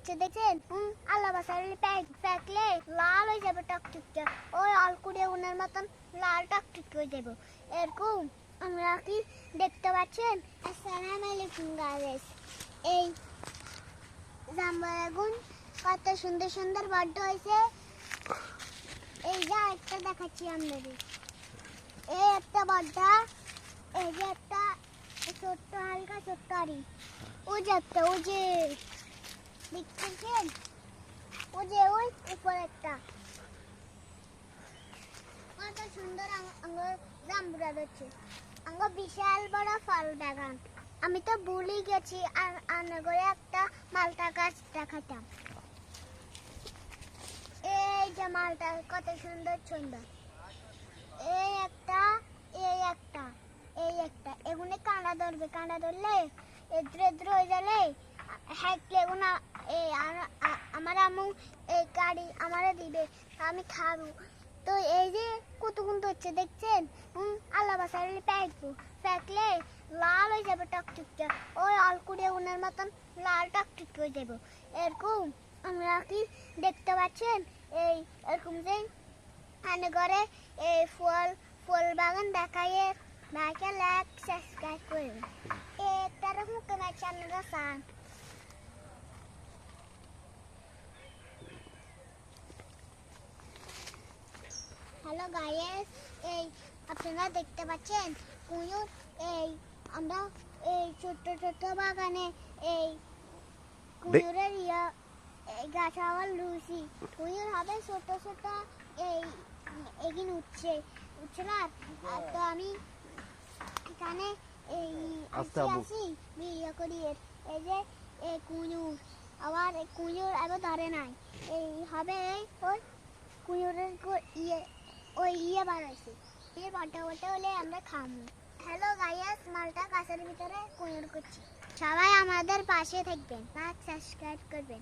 হচ্ছে, দেখছেন? আল্লাহ বাসারে প্যাক, প্যাকলে লাল হয়ে যাবে টকটুকটা ওই অলকুড়ে উনের মতন লাল টকটুক হয়ে যাবে। এরকম আমরা কি দেখতে পাচ্ছেন? আসসালামু আলাইকুম গাইস এই জাম্বুরা আগুন কত সুন্দর সুন্দর বড্ড হয়েছে। এই যা একটা দেখাচ্ছি আপনাদের। এই একটা বড্ডা, এই যে একটা ছোট্ট, হালকা ছোট্ট আরি ও যে একটা ও যে ও যে ওই কত সুন্দর আঙ্গুর জাম্বুরা হচ্ছে আঙ্গ বিশাল বড় ফল বাগান। আমি তো ভুলে গেছি আর আনগরে একটা মালটা গাছ দেখাতাম। এই যে মালটা কত সুন্দর সুন্দর। এই একটা এই একটা এই একটা। এগুনে কাঁড়া ধরবে, কাঁড়া ধরলে এদ্র এদ্র হয়ে গেলে হ্যাকলে এগুনা এই আর- আমার আমু এই গাড়ি আমারে দিবে, আমি খাব। তো এই যে কত কুন্ত হচ্ছে দেখছেন আল্লাহ বাসারে প্যাকবো প্যাকলে লাল হয়ে যাবে টকটুকটা ওই অলকুড়ে উনের মতন লাল টকটুক হয়ে যাবে। এরকম আমরা কি দেখতে পাচ্ছেন? এই এরকম যে আনে ঘরে এই ফল ফল বাগান দেখায় নাকে লাইক সাবস্ক্রাইব করবেন এই তারা মুখে না চ্যানেলটা হ্যালো গাইস এই আপনারা দেখতে পাচ্ছেন কুয়ুর এই আমরা এই ছোট্ট ছোট্ট বাগানে এই কুয়ুরের ইয়া এই গাছ আবার লুচি কুয়ুর হবে ছোট ছোট এই এগিন উঠছে উঠছে না? তো আমি এখানে এই আসি বিয়ে করি এই যে এই কুয়ুর আবার কুয়ুর আবার ধরে নাই। এই হবে এই ওই কুয়ুরের ইয়ে ওই ইয়ে বানাইছি ইয়ে বটা বটা হলে আমরা খামু হ্যালো গাইয়াস মালটা গাছের ভিতরে কুয়ুর করছি সবাই আমাদের পাশে থাকবেন লাইক সাবস্ক্রাইব করবেন